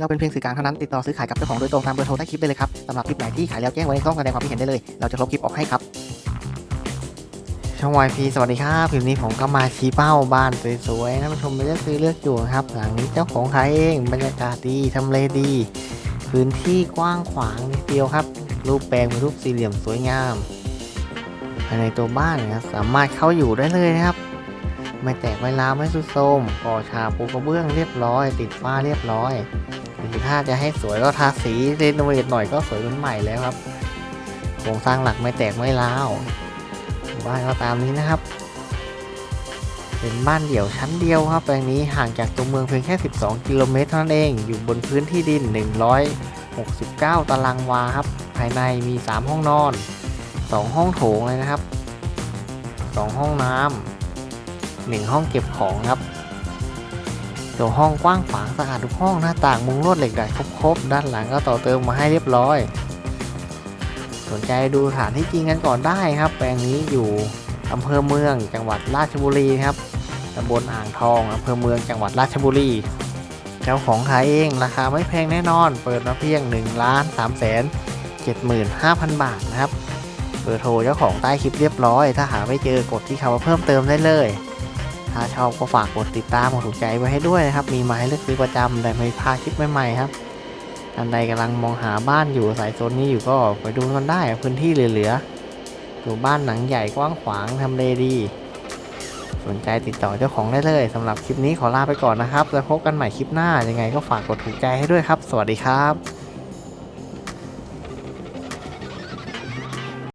เราเป็นเพียงสื่อกลางเท่านั้นติดต่อซื้อขายกับเจ้าของโดยตรงตามเบอร์โทรใต้คลิปได้เลยครับสำหรับคลิปไหนที่ขายแล้วแจ้งไว้ในช่องแสดงความคิดเห็นได้เลย เราจะลบคลิปออกให้ครับ ช่องวายพีสวัสดีครับคลิปนี้ผมก็มาชี้เป้าบ้านสวยๆท่านผู้ชมไปเลือกซื้อเลือกอยู่ครับ หลังนี้เจ้าของขายเองบรรยากาศดีทำเลดี พื้นที่กว้างขวางนิดเดียวครับ รูปแปลงเป็นรูปสี่เหลี่ยมสวยงามภายในตัวบ้านนะครับสามารถเข้าอยู่ได้เลยนะครับไม่แตกไม่ร้าไม่สุดโทมก่อฉาบปูกระเบื้องเรียบร้อย ติดฝ้าเรียบร้อย ถ้าจะให้สวยก็ทาสีเรโนเวทหน่อยก็สวยเหมือนใหม่แล้วครับโครงสร้างหลักไม่แตกไม่ร้าวบ้านก็ตามนี้นะครับ เป็นบ้านเดี่ยวชั้นเดียวครับแปลงนี้ห่างจากตัวเมืองเพียงแค่ 12 กิโลเมตรเท่านั้นเองอยู่บนพื้นที่ดิน 169 ตารางวาครับ ภายในมี 3 ห้องนอน 2 ห้องโถงเลยนะครับ 2 ห้องน้ำหนึ่งห้องเก็บของครับ ตัวห้องกว้างขวางสะอาดทุกห้องหน้าต่างมุงลวดเหล็กดัดครบๆ ด้านหลังก็ต่อเติมมาให้เรียบร้อย สนใจดูสถานที่จริงกันก่อนได้ครับ แปลงนี้อยู่อำเภอเมืองจังหวัดราชบุรีครับตำบลอ่างทองอำเภอเมืองจังหวัดราชบุรี เจ้าของขายเองราคาไม่แพงแน่นอน เปิดมาเพียง1ล้าน3แสน75,000 บาทนะครับ เบอร์โทรเจ้าของใต้คลิปเรียบร้อย ถ้าหาไม่เจอกดที่คำว่าเพิ่มเติมได้เลย ถ้าชอบก็ฝากกดติดตามกดถูกใจไว้ให้ด้วยนะครับ มีมาให้เลือกซื้อประจำแต่ไม่พลาดคลิปใหม่ๆครับท่านใดกำลังมองหาบ้านอยู่สายโซนนี้อยู่ก็ไปดูกันได้พื้นที่เหลือๆอยู่บ้านหนังใหญ่กว้างขวางทำเลดี สนใจติดต่อเจ้าของได้เลยสำหรับคลิปนี้ขอลาไปก่อนนะครับ แล้วพบกันใหม่คลิปหน้ายังไงก็ฝากกดถูกใจให้ด้วยครับ สวัสดีครับ